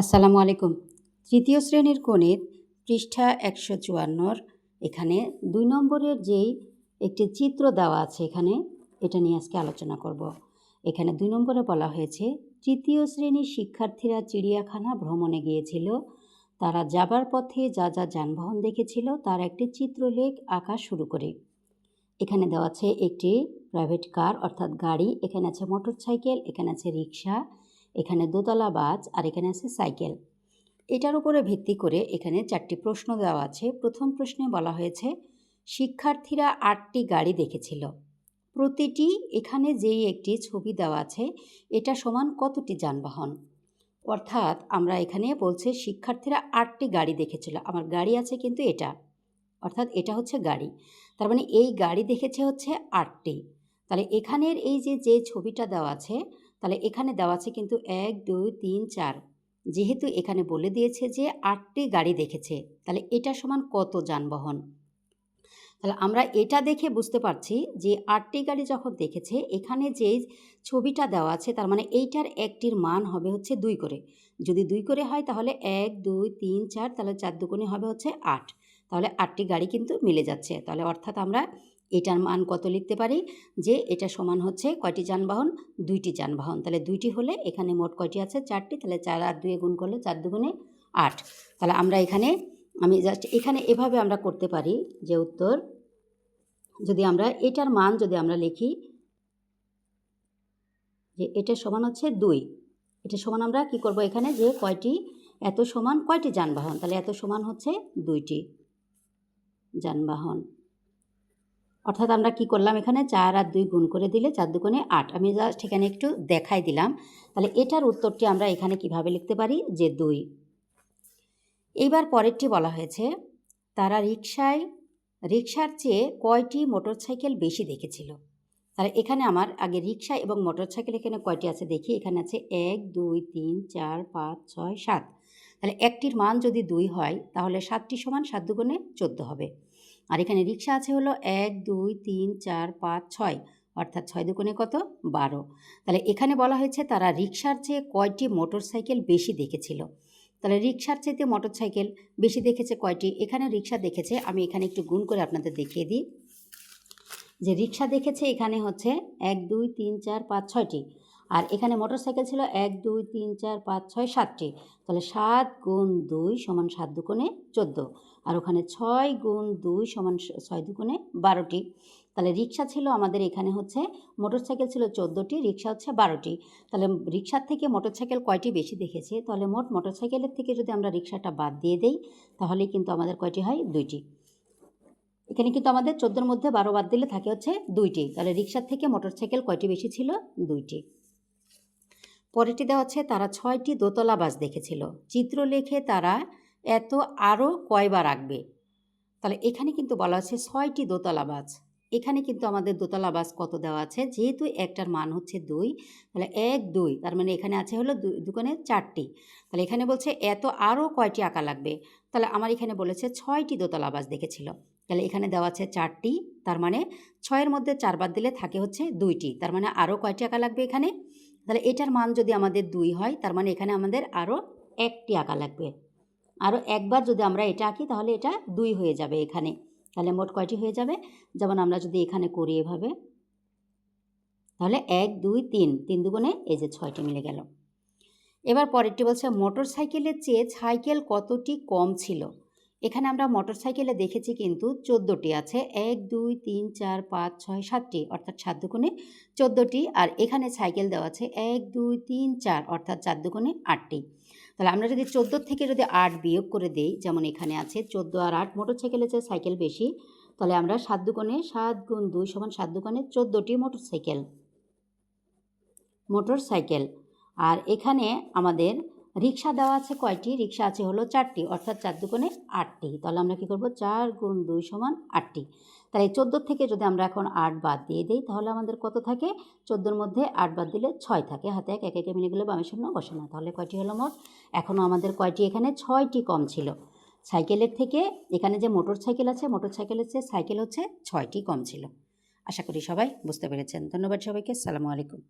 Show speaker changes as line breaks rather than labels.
আসসালামু আলাইকুম। তৃতীয় শ্রেণির গণিত, পৃষ্ঠা একশো চুয়ান্নর। এখানে দুই নম্বরের যেই একটি চিত্র দেওয়া আছে এখানে, এটা নিয়ে আজকে আলোচনা করব। এখানে দুই নম্বরে বলা হয়েছে, তৃতীয় শ্রেণির শিক্ষার্থীরা চিড়িয়াখানা ভ্রমণে গিয়েছিল। তারা যাবার পথে যা যা যানবাহন দেখেছিল, তার একটি চিত্রলেখ আঁকা শুরু করে। এখানে দেওয়া আছে একটি প্রাইভেট কার, অর্থাৎ গাড়ি, এখানে আছে মোটর সাইকেল এখানে আছে রিক্সা এখানে দোতলা বাস আর এখানে আছে সাইকেল। এটার উপরে ভিত্তি করে এখানে চারটি প্রশ্ন দেওয়া আছে। প্রথম প্রশ্নে বলা হয়েছে, শিক্ষার্থীরা আটটি গাড়ি দেখেছিল। প্রতিটি এখানে যেই একটি ছবি দেওয়া আছে, এটা সমান কতটি যানবাহন? অর্থাৎ আমরা এখানে বলছে, শিক্ষার্থীরা আটটি গাড়ি দেখেছিল। আমার গাড়ি আছে কিন্তু এটা। অর্থাৎ এটা হচ্ছে গাড়ি। তার মানে এই গাড়ি দেখেছে হচ্ছে আটটি। তাহলে এখানের এই যে যে ছবিটা দেওয়া আছে তাহলে এখানে দেওয়া আছে কিন্তু এক, দুই, তিন, চার। যেহেতু এখানে বলে দিয়েছে যে আটটি গাড়ি দেখেছে, তাহলে এটা সমান কত যানবাহন? তাহলে আমরা এটা দেখে বুঝতে পারছি যে আটটি গাড়ি যখন দেখেছে, এখানে যে ছবিটা দেওয়া আছে, তার মানে এইটার একটির মান হবে হচ্ছে দুই করে। যদি দুই করে হয়, তাহলে এক, দুই, তিন, চার, তাহলে চার দুগুণে হবে হচ্ছে আট। তাহলে আটটি গাড়ি কিন্তু মিলে যাচ্ছে। তাহলে অর্থাৎ আমরা এটার মান কত লিখতে পারি? যে এটা সমান হচ্ছে কয়টি যানবাহন? দুইটি যানবাহন। তাহলে দুইটি হলে এখানে মোট কয়টি আছে? চারটি। তাহলে চার আর দুয়ে গুণ করলে চার দুগুণে আট। তাহলে আমরা এখানে, আমি জাস্ট এখানে এভাবে আমরা করতে পারি যে উত্তর, যদি আমরা এটার মান যদি আমরা লিখি, যে এটা সমান হচ্ছে দুই। এটা সমান আমরা কি করব এখানে? যে কয়টি, এত সমান কয়টি যানবাহন? তাহলে এত সমান হচ্ছে দুইটি যানবাহন। অর্থাৎ আমরা কি করলাম এখানে? চার আর দুই গুণ করে দিলে চার দুগুণে আট। আমি জাস্ট এখানে একটু দেখাই দিলাম। তাহলে এটার উত্তরটি আমরা এখানে কীভাবে লিখতে পারি? যে দুই। এইবার পরেরটি বলা হয়েছে, তারা রিক্সায় রিক্সার চেয়ে কয়টি মোটরসাইকেল বেশি দেখেছিল? তাহলে এখানে আমার আগে রিক্সা এবং মোটরসাইকেল এখানে কয়টি আছে দেখি। এখানে আছে এক, দুই, তিন, চার, পাঁচ, ছয়, সাত। তাহলে একটির মান যদি দুই হয়, তাহলে সাতটি সমান সাত দুগুণে চোদ্দ হবে। আর এখানে রিক্সা আছে হলো এক, দুই, তিন, চার, পাঁচ, ছয়, অর্থাৎ ছয় দুগুণে কত? বারো। তাহলে এখানে বলা হয়েছে তারা রিক্সার চেয়ে কয়টি মোটর সাইকেল বেশি দেখেছিল? তাহলে রিক্সার চেয়েতে মোটর সাইকেল বেশি দেখেছে কয়টি? এখানে রিক্সা দেখেছে, আমি এখানে একটু গুণ করে আপনাদের দেখিয়ে দিই। যে রিক্সা দেখেছে এখানে হচ্ছে এক, দুই, তিন, চার, পাঁচ, ছয়টি। আর এখানে মোটর সাইকেল ছিল এক, দুই, তিন, চার, পাঁচ, ছয়, সাতটি। তাহলে সাত গুণ দুই সমান সাত দুকোণে চোদ্দ। আর ওখানে ছয় গুণ দুই সমান ছয় দুকোণে বারোটি। তাহলে রিক্সা ছিল আমাদের এখানে হচ্ছে মোটর সাইকেল ছিল চোদ্দোটি, রিক্সা হচ্ছে বারোটি। তাহলে রিক্সার থেকে মোটর সাইকেল কয়টি বেশি দেখেছে? তাহলে মোট মোটর সাইকেলের থেকে যদি আমরা রিক্সাটা বাদ দিয়ে দেই, তাহলে কিন্তু আমাদের কয়টি হয়? দুইটি। এখানে কিন্তু আমাদের চোদ্দোর মধ্যে বারো বাদ দিলে থাকে হচ্ছে দুইটি। তাহলে রিক্সার থেকে মোটর সাইকেল কয়টি বেশি ছিল? দুইটি। পরেরটি দেওয়া হচ্ছে তারা ছয়টি দোতলা বাস দেখেছিল। চিত্র লেখে তারা এত আরও কয়বার আঁকবে। তাহলে এখানে কিন্তু বলা আছে ছয়টি দোতলা বাস এখানে কিন্তু আমাদের দোতলা বাস কত দেওয়া আছে? যেহেতু একটার মান হচ্ছে দুই, তাহলে এক, দুই, তার মানে এখানে আছে হলো দোকানে চারটি। তাহলে এখানে বলছে এত আরও কয়টি আঁকা লাগবে? তাহলে আমার এখানে বলেছে ছয়টি দোতলা বাস দেখেছিল। তাহলে এখানে দেওয়া আছে চারটি, তার মানে ছয়ের মধ্যে চারবার দিলে থাকে হচ্ছে দুইটি, তার মানে আরও কয়টি আঁকা লাগবে এখানে? তাহলে এটার মান যদি আমাদের দুই হয়, তার মানে এখানে আমাদের আরও একটি আঁকা লাগবে। আরও একবার যদি আমরা এটা আঁকি, তাহলে এটা দুই হয়ে যাবে এখানে। তাহলে মোট কয়টি হয়ে যাবে? যেমন আমরা যদি এখানে করি এভাবে, তাহলে এক, দুই, তিন তিন দুগুণে এই যে ছয়টি মিলে গেল। এবার পরেরটি বলছে মোটর সাইকেলের চেয়ে সাইকেল কতটি কম ছিল? এখানে আমরা মোটর সাইকেলে দেখেছি কিন্তু চোদ্দোটি আছে। এক, দুই, তিন, চার, পাঁচ, ছয়, সাতটি, অর্থাৎ সাত দুগুণে চোদ্দোটি। আর এখানে সাইকেল দেওয়া আছে এক, দুই, তিন, চার, অর্থাৎ চার দুগুণে আটটি। তাহলে আমরা যদি চোদ্দোর থেকে যদি আট বিয়োগ করে দেই, যেমন এখানে আছে চোদ্দ আর আট মোটর সাইকেলের চেয়ে সাইকেল বেশি, তাহলে আমরা সাত দুগুণে সাত গুণ দুই সমান সাত দুগুণে চোদ্দোটি মোটর সাইকেল মোটর সাইকেল আর এখানে আমাদের রিক্সা দেওয়া আছে কয়টি? রিক্সা আছে হলো চারটি, অর্থাৎ চার দুগুণে আটটি। তাহলে আমরা কী করব? চার গুণ দুই সমান আটটি। তাহলে চোদ্দোর থেকে যদি আমরা এখন আট বাদ দিয়ে দিই, তাহলে আমাদের কত থাকে? চোদ্দোর মধ্যে আট বাদ দিলে ছয় থাকে। হাতে এক, একে মিলে গেলে বামে শূন্য না। তাহলে কয়টি হলো মোট? এখনও আমাদের কয়টি এখানে? ছয়টি কম ছিল। সাইকেলের থেকে এখানে যে মোটর সাইকেল আছে মোটর সাইকেলের চেয়ে সাইকেল হচ্ছে ছয়টি কম ছিল। আশা করি সবাই বুঝতে পেরেছেন। ধন্যবাদ সবাইকে। সালামু আলাইকুম।